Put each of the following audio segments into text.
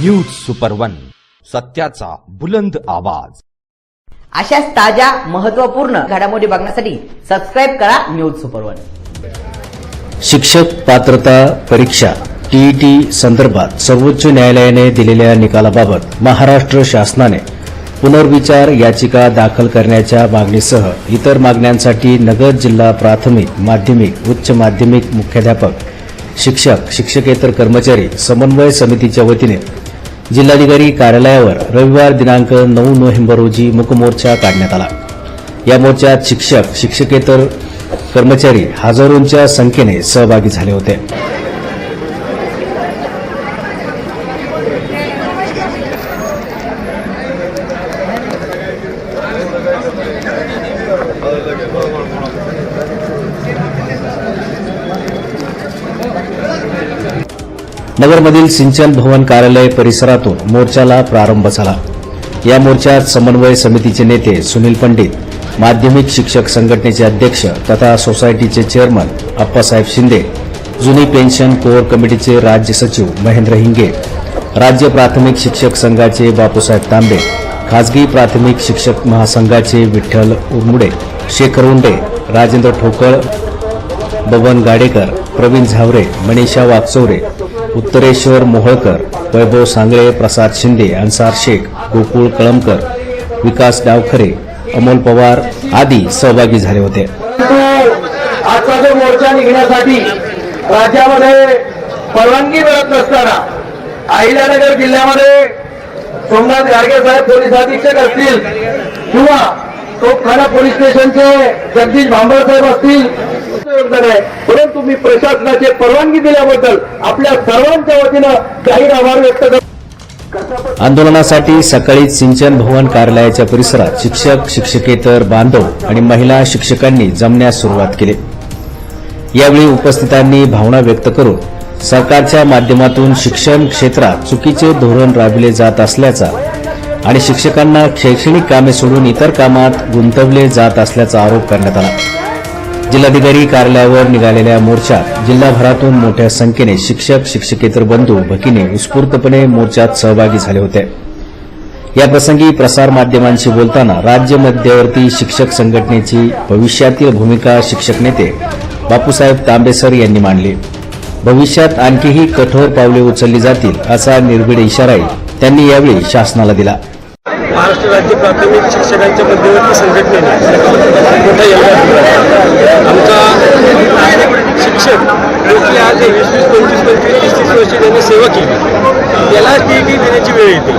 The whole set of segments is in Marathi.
न्यूज सुपर वन सत्याचा बुलंद आवाज. अशाच ताज्या महत्त्वपूर्ण घडामोडी बघण्यासाठी सबस्क्राईब करा न्यूज सुपर वन शिक्षक पात्रता परीक्षा टीईटी संदर्भात सर्वोच्च न्यायालयाने दिलेल्या निकालाबाबत महाराष्ट्र शासनाने पुनर्विचार याचिका दाखल करण्याच्या मागणीसह इतर मागण्यांसाठी नगर जिल्हा प्राथमिक माध्यमिक उच्च माध्यमिक मुख्याध्यापक शिक्षक शिक्षकेतर कर्मचारी समन्वय समितीच्या वतीने जिल्हाधिकारी कार्यालयावर रविवार दिनांक नऊ नोव्हेंबर रोजी मुकमोर्चा काढण्यात आला. या मोर्चात शिक्षक शिक्षकेतर कर्मचारी हजारोंच्या संख्येने सहभागी झाले होते. नगरमधील सिंचन भवन कार्यालय परिसरातून मोर्चाला प्रारंभ झाला. या मोर्चात समन्वय समितीचे नेते सुनील पंडित माध्यमिक शिक्षक संघटनेचे अध्यक्ष तथा सोसायटीचे चेअरमन अप्पासाहेब शिंदे जुनी पेन्शन कोअर कमिटीचे राज्य सचिव महेंद्र हिंगे राज्य प्राथमिक शिक्षक संघाचे बापूसाहेब तांबे खासगी प्राथमिक शिक्षक महासंघाचे विठ्ठल उरमुडे शेखर उंडे राजेंद्र ठोकळ बबन गाडेकर प्रवीण झावरे मनीषा वाकचौरे उत्तरेश्वर मोहळकर वैभव सांगळे प्रसाद शिंदे अन्सार शेख गोकुळ कळमकर विकास डावखरे अमोल पवार आदी सहभागी झाले होते. आजचा जो मोर्चा निघण्यासाठी राज्यामध्ये परवानगी मिळत नसताना अहिल्यानगर जिल्ह्यामध्ये सोमनाथ गाडगे साहेब पोलीस अधीक्षक असतील किंवा तोपखाना पोलीस स्टेशनचे जगदीश भांबळ साहेब असतील योगदान आहे परंतु मी प्रशासनाची परवानगी दिल्याबद्दल आपल्या सर्वांच्या वतीनं जाहीर आभार व्यक्त करतो आंदोलनासाठी सकाळी सिंचन भवन कार्यालयाच्या परिसरात शिक्षक शिक्षकेतर बांधव आणि महिला शिक्षकांनी जमण्यास सुरुवात केली. यावेळी उपस्थितांनी भावना व्यक्त करून सरकारच्या माध्यमातून शिक्षण क्षेत्रात चुकीचे धोरण राबविले जात असल्याचा आणि शिक्षकांना शैक्षणिक कामे सोडून इतर कामात गुंतवले जात असल्याचा आरोप करण्यात आला. जिल्हाधिकारी कार्यालयावर निघालेल्या मोर्चात जिल्हाभरातून मोठ्या संख्येने शिक्षक शिक्षकेतर बंधू भगिनी उत्स्फूर्तपणे मोर्चात सहभागी झाले होते. याप्रसंगी प्रसारमाध्यमांशी बोलताना राज्य मध्यवर्ती शिक्षक संघटनेची भविष्यातील भूमिका शिक्षक नेते बापूसाहेब तांबेसर यांनी मांडली. भविष्यात आणखीही कठोर पावले उचलली जातील असा निर्भीड इशाराही त्यांनी यावेळी शासनाला दिला. महाराष्ट्र राज्य प्राथमिक शिक्षकांच्या मध्यवर्ती संघटनेने मोठा योगदान आमचा शिक्षक मोठे आज वीस वीस पंचवीस पंचवीस तीस तीस वर्ष त्यांनी सेवा केली त्याला टी टी देण्याची वेळ येते.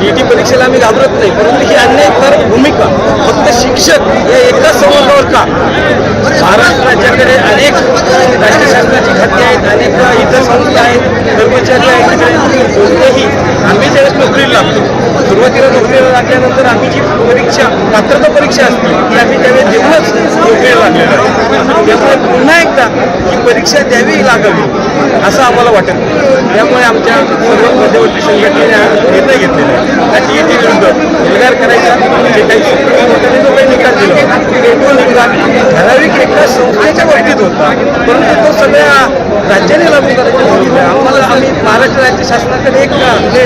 टी टी परीक्षेला आम्ही घाबरत नाही परंतु ही अन्यायकारक भूमिका फक्त शिक्षक या एकाच संवर्गावर का? महाराष्ट्र राज्याकडे अनेक राज्य शासनाची खाती आहेत इतर संस्था आहेत कर्मचारी आहेत कोणतेही. आम्ही ज्यावेळेस नोकरीला लागतो. सुरुवातीला नोकरीला लागल्यानंतर आम्ही जी परीक्षा पात्रता परीक्षा असते ती आम्ही त्यावेळेस देऊनच नोकरीला लागलेलो आहे. त्यामुळे पुन्हा एकदा ही परीक्षा द्यावी लागावी असं आम्हाला वाटत नाही. त्यामुळे आमच्या सर्व मध्यवर्ती संघटनेने हा निर्णय घेतलेला आहे. आणि येथे विरुद्ध निर्धार करायचा जे काही सुप्रीम जो काही निकाल दिला तो निकाल ठराविक एका संस्थेच्या बाबतीत होता. परंतु तो सगळ्या राज्याने लागू करायचा आम्हाला आम्ही महाराष्ट्र राज्य शासनाकडे एक म्हणजे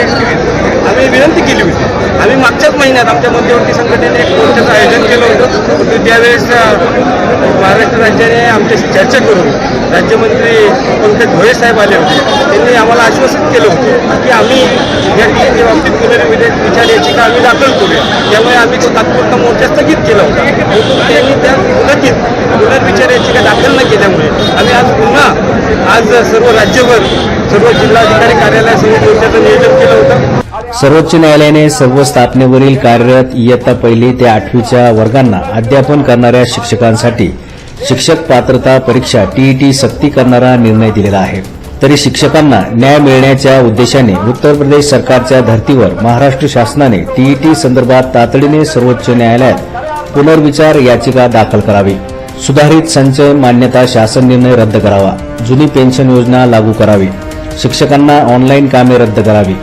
आम्ही विनंती केली होती. आम्ही मागच्याच महिन्यात आमच्या मध्यवर्ती संघटनेने एक मोर्चाचं आयोजन केलं होतं. त्यावेळेस महाराष्ट्र राज्याने आमच्याशी चर्चा करून राज्यमंत्री पंकज भोळे साहेब आले होते. त्यांनी आम्हाला आश्वासित केलं होतं की आम्ही या ठिकाणी बाबतीत पुनर्विधेयक विचार याचिका आम्ही दाखल करूया. त्यामुळे आम्ही तो तात्पुरता मोर्चा स्थगित केला होता. त्यांनी त्या मुदतीत पुनर्विचार याचिका दाखल न केल्यामुळे आम्ही आज पुन्हा आज सर्व राज्यभर सर्व जिल्हाधिकारी कार्यालयासमोर मोर्चाचं नियोजन केलं होतं. सर्वोच्च न्यायालयाने सर्व स्थापनेवरील कार्यरत इयत्ता पहिली ते आठवीच्या वर्गांना अध्यापन करणाऱ्या शिक्षकांसाठी शिक्षक पात्रता परीक्षा टीईटी सक्ती करणारा निर्णय दिलेला आहे. तरी शिक्षकांना न्याय मिळण्याच्या उद्देशाने उत्तर प्रदेश सरकारच्या धर्तीवर महाराष्ट्र शासनाने टीईटी संदर्भात तातडीने सर्वोच्च न्यायालयात पुनर्विचार याचिका दाखल करावी. सुधारित संच मान्यता शासन निर्णय रद्द करावा. जुनी पेन्शन योजना लागू करावी. शिक्षकांना ऑनलाईन कामे रद्द करावी.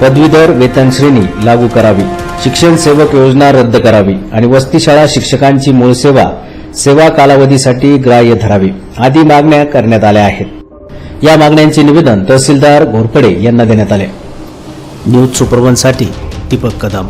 पदवीधर वेतन श्रेणी लागू करावी. शिक्षण सेवक योजना रद्द करावी आणि वस्तीशाळा शिक्षकांची मूळ सेवा सेवा कालावधीसाठी ग्राह्य धरावी आदी मागण्या करण्यात आल्या आहेत. या मागण्यांचे निवेदन तहसीलदार घोरपडे यांना देण्यात आले. न्यूज सुपरवनसाठी दीपक कदम.